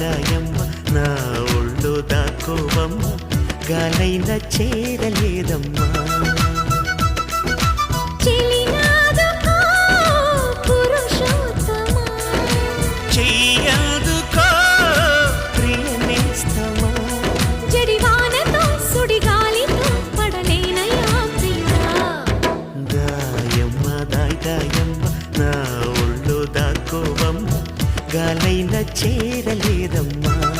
కాయమ్మ నా ఒళ్ళు దాక్కోవమ్మ గాలైన చేరలేదమ్మా. నా గాలైన చేరలేదమ్మా.